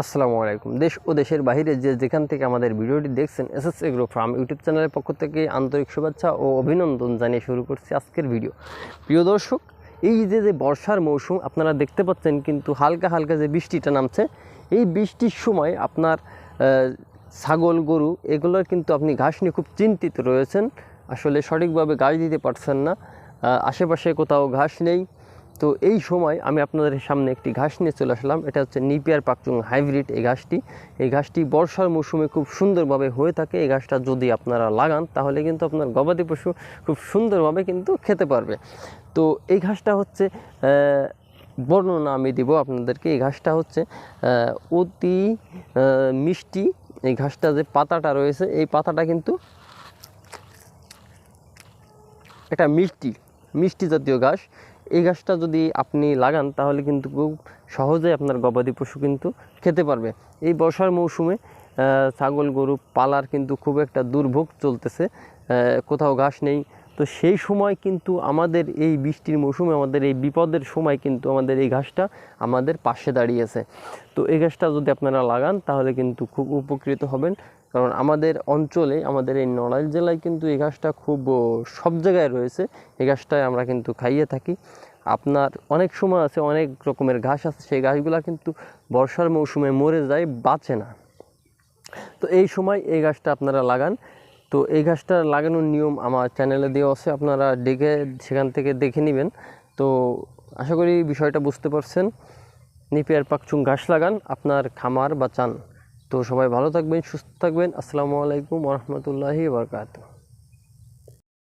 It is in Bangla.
আসসালামু আলাইকুম। দেশ ও দেশের বাইরে যে যেখান থেকে আমাদের ভিডিওটি দেখছেন, S S agro farm YouTube চ্যানেলের পক্ষ থেকে আন্তরিক শুভেচ্ছা ও অভিনন্দন জানিয়ে শুরু করছি আজকের ভিডিও। প্রিয় দর্শক, এই যে যে বর্ষার মৌসুম, আপনারা দেখতে পাচ্ছেন কিন্তু হালকা হালকা যে বৃষ্টিটা নামছে, এই বৃষ্টির সময় আপনার ছাগল, গরু, এগুলোর কিন্তু আপনি ঘাস নিয়ে খুব চিন্তিত রয়েছেন। আসলে সঠিকভাবে ঘাস দিতে পারছেন না। আশেপাশে কোথাও ঘাস নেই। তো এই সময় আমি আপনাদের সামনে একটি ঘাস নিয়ে চলে আসলাম। এটা হচ্ছে নিপিয়ার পাকচুং হাইব্রিড এই ঘাসটি। এই ঘাসটি বর্ষার মৌসুমে খুব সুন্দরভাবে হয়ে থাকে। এই ঘাসটা যদি আপনারা লাগান, তাহলে কিন্তু আপনার গবাদি পশু খুব সুন্দরভাবে কিন্তু খেতে পারবে। তো এই ঘাসটা হচ্ছে বর্ণনা আমি দিব আপনাদেরকে। এই ঘাসটা হচ্ছে অতি মিষ্টি। এই ঘাসটা যে পাতাটা রয়েছে, এই পাতাটা কিন্তু একটা মিষ্টি। মিষ্টি জাতীয় ঘাস। এই ঘাসটা যদি আপনি লাগান, তাহলে কিন্তু খুব সহজে আপনার গবাদি পশু কিন্তু খেতে পারবে। এই বর্ষার মৌসুমে ছাগল, গরু পালার কিন্তু খুব একটা দুর্ভোগ চলতেছে। কোথাও ঘাস নেই তো সেই সময় কিন্তু আমাদের এই বৃষ্টির মৌসুমে, আমাদের এই বিপদের সময় কিন্তু আমাদের এই ঘাসটা আমাদের পাশে দাঁড়িয়েছে। তো এই ঘাসটা যদি আপনারা লাগান, তাহলে কিন্তু খুব উপকৃত হবেন। কারণ আমাদের অঞ্চলে, আমাদের এই নড়াইল জেলায় কিন্তু এই ঘাসটা খুব সব জায়গায় রয়েছে। এই ঘাসটায় আমরা কিন্তু খাইয়ে থাকি। আপনার অনেক সময় আছে, অনেক রকমের ঘাস আছে, সেই ঘাসগুলো কিন্তু বর্ষার মৌসুমে মরে যায়, বাঁচে না। তো এই সময় এই গাছটা আপনারা লাগান। তো এই ঘাসটা লাগানোর নিয়ম আমার চ্যানেলে দেওয়া আছে, আপনারা ডেকে সেখান থেকে দেখে নেবেন। তো আশা করি বিষয়টা বুঝতে পারছেন। নিপিয়ার পাকচুং ঘাস লাগান, আপনার খামার বা চান তো সবাই ভালো থাকবেন, সুস্থ থাকবেন। আসসালামু আলাইকুম রহমতুল্লাহি বারকাত